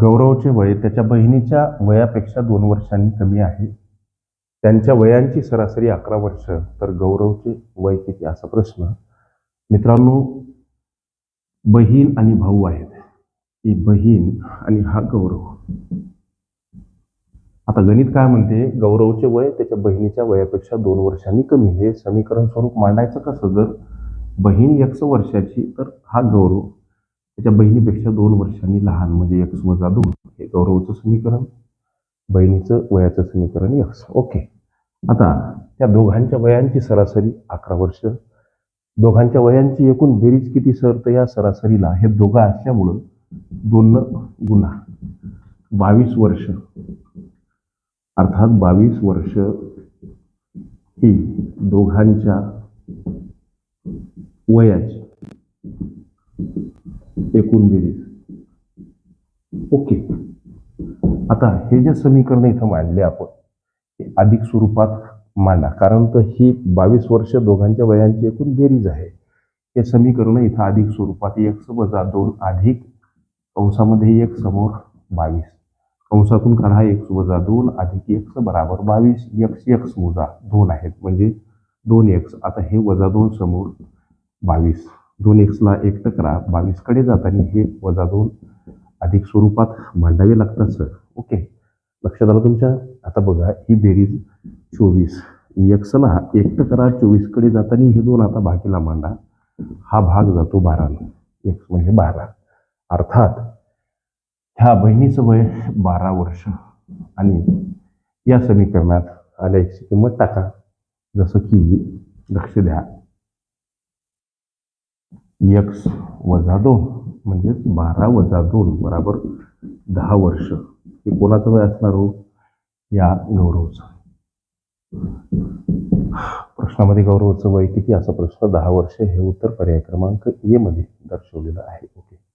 गौरवचे वय त्याच्या बहिणीच्या वयापेक्षा दोन वर्षांनी कमी आहे. त्यांच्या वयांची सरासरी अकरा वर्ष. तर गौरवचे वय किती? असा प्रश्न. मित्रांनो बहीण आणि भाऊ आहेत. ही बहीण आणि हा गौरव. आता गणित काय म्हणते? गौरवचे वय त्याच्या बहिणीच्या वयापेक्षा दोन वर्षांनी कमी. हे समीकरण स्वरूप मांडायचं कसं? जर बहीण एक्स वर्षाची तर हा गौरव त्याच्या बहिणीपेक्षा दोन वर्षांनी लहान म्हणजे एक्स वजा दोन हे गौरवचं समीकरण बहिणीचं वयाचं समीकरण एक्स ओके आता त्या दोघांच्या वयांची सरासरी अकरा वर्ष. दोघांच्या वयांची एकूण बेरीज किती सर? तर या सरासरीला हे दोघं असल्यामुळं दोन गुन्हा बावीस वर्ष. अर्थात बावीस वर्ष ही दोघांच्या वयाची एकूण बेरीज ओके. आता हे जे समीकरण इथं मांडले आपण हे अधिक स्वरूपात मांडा. कारण तर ही बावीस वर्ष दोघांच्या वयांची एकूण बेरीज आहे. हे समीकरण इथं अधिक स्वरूपात एक वजा दोन अधिक कंसामध्ये एक समोर बावीस. कंसातून काढा एक वजा दोन अधिक एक्स बराबर बावीस. एक्स एक्स मोजा दोन आहेत. म्हणजे दोन एक्स आता हे वजा दोन समोर बावीस. दोन एक्सला एकटं करा बावीसकडे जाताना हे वजा दोन अधिक स्वरूपात मांडावे लागतात सर. ओके? लक्षात आलं तुमच्या. आता बघा ही बेरीज चोवीस. एक्सला एकटं करा चोवीसकडे जाताना हे दोन आता भागीला मांडा. हा भाग जातो बारानं एक्स म्हणजे बारा. अर्थात ह्या बहिणीचं वय बारा वर्ष. आणि या समीकरणात आल्या किंमत टाका. जसं की लक्ष द्या. एक्स वजा दोन म्हणजेच बारा वजा दोन बराबर दहा वर्ष. हे कोणाचं वय असणार हो? या गौरवचं. प्रश्नामध्ये गौरवचं वय किती? असा प्रश्न दहा वर्ष हे उत्तर पर्याय क्रमांक ए मध्ये दर्शवलेलं आहे. ओके